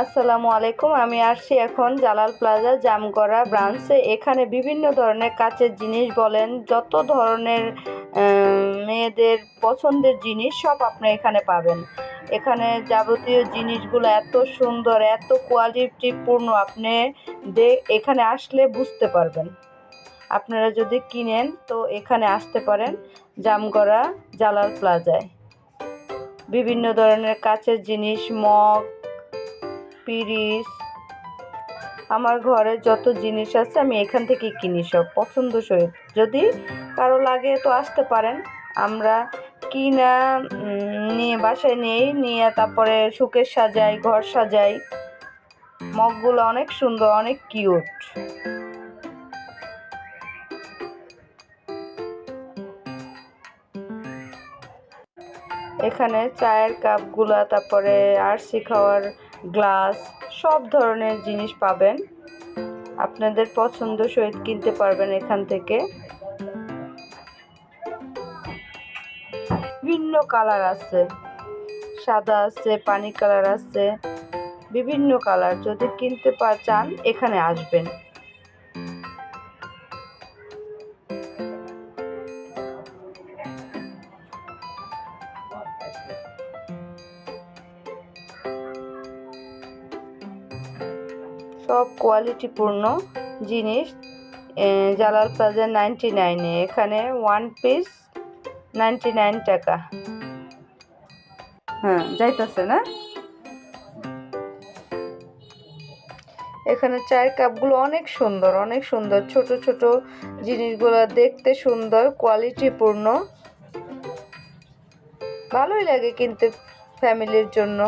আসসালামু আলাইকুম, আমি আসছি এখন জালাল প্লাজা জামগড়া ব্রাঞ্চে এখানে বিভিন্ন ধরনের কাচের জিনিস বলেন, যত ধরনের মেয়েদের পছন্দের জিনিস সব আপনি এখানে পাবেন। এখানে যাবতীয় জিনিসগুলো এত সুন্দর, এত কোয়ালিটিপূর্ণ, আপনি দে, এখানে আসলে বুঝতে পারবেন। আপনারা যদি কিনেন, তো এখানে আসতে পারেন জামগড়া জালাল প্লাজায়। বিভিন্ন ধরনের কাচের জিনিস, মগ পিরিস। আমার ঘরে যত জিনিস আছে আমি এখান থেকে কিনি সব, পছন্দ সহিত যদি কারও লাগে তো আসতে পারেন। আমরা কিনা নিয়ে বাসায় নেই, নিয়ে তারপরে সুকের সাজাই, ঘর সাজাই। মগগুলো অনেক সুন্দর, অনেক কিউট। এখানে চায়ের কাপগুলা, তারপরে আরসি খাওয়ার গ্লাস, সব ধরনের জিনিস পাবেন। আপনাদের পছন্দ সহিত কিনতে পারবেন এখান থেকে। বিভিন্ন কালার আছে। সাদা আছে, পানি কালার আছে, বিভিন্ন কালার। যদি কিনতে চান, এখানে আসবেন। সব কোয়ালিটিপূর্ণ জিনিস জালাল প্লাজা নাইনটি নাইনে এখানে ওয়ান পিস নাইনটি নাইন টাকা। হ্যাঁ যাইতেছে না? এখানে চায়ের কাপগুলো অনেক সুন্দর অনেক সুন্দর। ছোট ছোট জিনিসগুলো দেখতে সুন্দর কোয়ালিটিপূর্ণ ভালোই লাগে কিনতে ফ্যামিলির জন্য।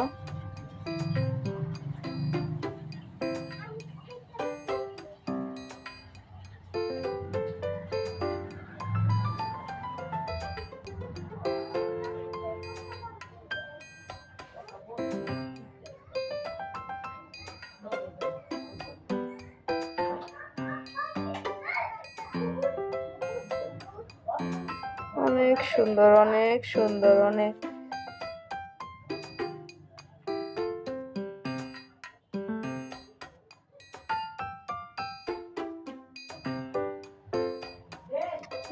অনেক সুন্দর অনেক সুন্দর, অনেক।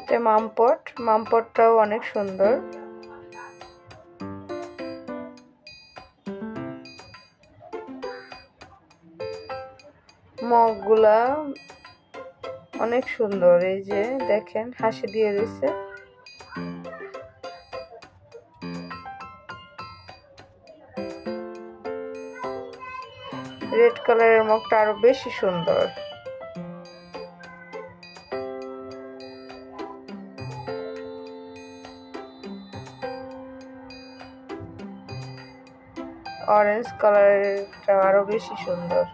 এটা মামপট, মামপটটাও অনেক সুন্দর। মগগুলা অনেক সুন্দর, এই যে দেখেন, হাসি দিয়ে রয়েছে। রেড কালারের মগটা আরও বেশি সুন্দর। অরেঞ্জ কালারটা আরও বেশি সুন্দর।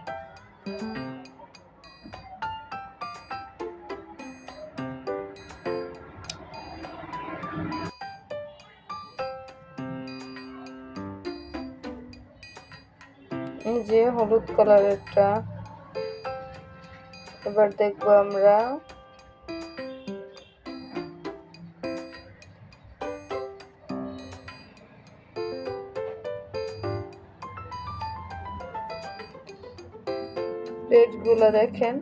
এই যে হলুদ কালারেরটা। এবার দেখব আমরা। প্লেটগুলো দেখেন।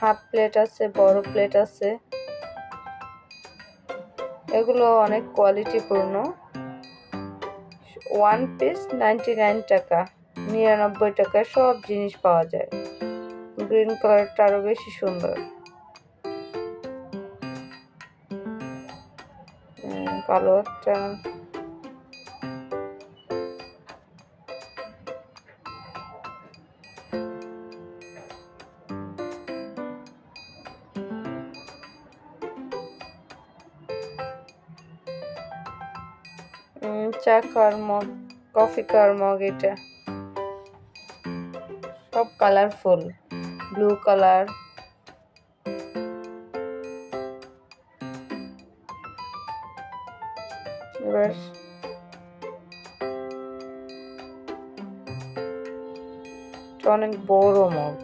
হাফ প্লেট আছে, বড় প্লেট আছে। এগুলো অনেক কোয়ালিটিপূর্ণ ওয়ান পিস নাইনটি নাইন টাকা। নিরানব্বই টাকায় সব জিনিস পাওয়া যায়। গ্রিন কালারটা আরও বেশি সুন্দর। উম, কালো একটা উম, চা খাওয়ার মগ কফি খাওয়ার মগ এটা। সব কালারফুল ব্লু কালার অনেক বড় মগ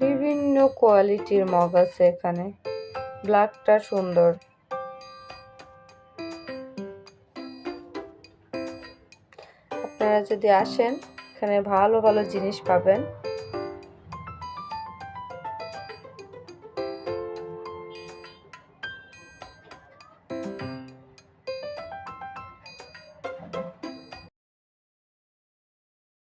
বিভিন্ন কোয়ালিটির মগ আছে এখানে। ব্ল্যাকটা সুন্দর। আপনারা যদি আসেন, এখানে ভালো ভালো জিনিস পাবেন।